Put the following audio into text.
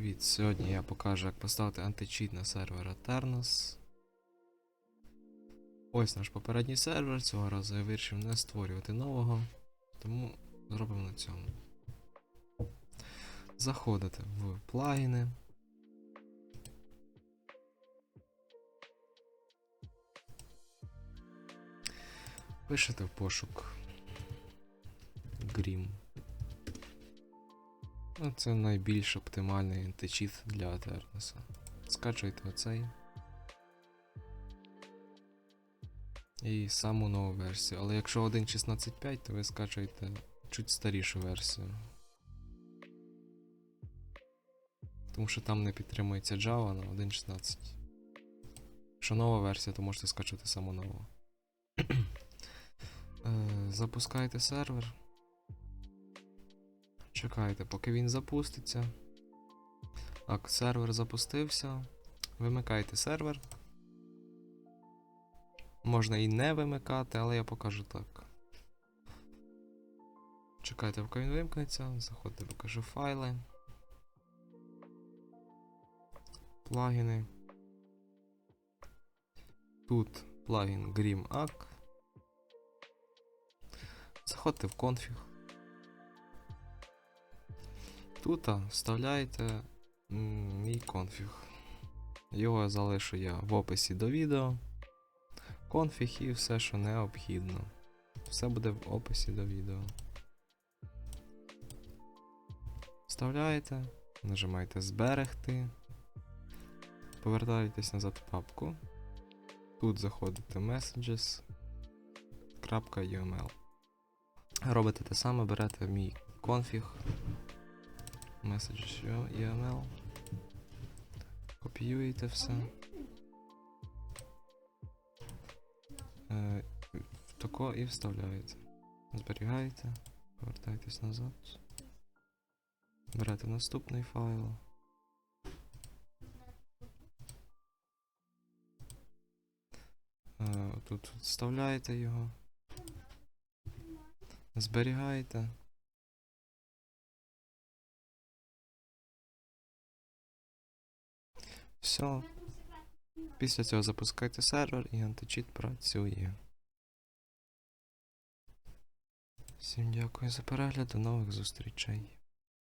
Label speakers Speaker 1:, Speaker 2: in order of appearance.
Speaker 1: Привіт! Сьогодні я покажу, як поставити античіт на сервер Aternos. Ось наш попередній сервер. Цього разу я вирішив не створювати нового, тому зробимо на цьому. Заходите в плагіни. Пишете в пошук Grim. Ну, це найбільш оптимальний античіт для Атернеса. Скачуйте оцей. І саму нову версію. Але якщо 1.16.5, то ви скачуєте чуть старішу версію. Тому що там не підтримується Java на 1.16. Якщо нова версія, то можете скачувати саму нову. Е, Запускаєте сервер. Чекайте, поки він запуститься. Так, сервер запустився. Вимикайте сервер. Можна і не вимикати, але я покажу так. Чекайте, поки він вимкнеться. Заходьте, покажу файли. Плагіни. Тут плагін GrimAC. Заходьте в конфіг. Тут вставляєте мій конфіг. Його залишу я в описі до відео. Конфіг і все, що необхідно. Все буде в описі до відео. Вставляєте, нажимаєте зберегти. Повертаєтесь назад в папку. Тут заходите messages.uml. Робите те саме, берете мій конфіг. Message UML. Копіюєте все. Е, тако і вставляєте. Зберігаєте, повертаєтесь назад. Берете наступний файл. Е, тут вставляєте його. Зберігаєте. Все. Після цього запускайте сервер і античіт працює. Всім дякую за перегляд, до нових зустрічей.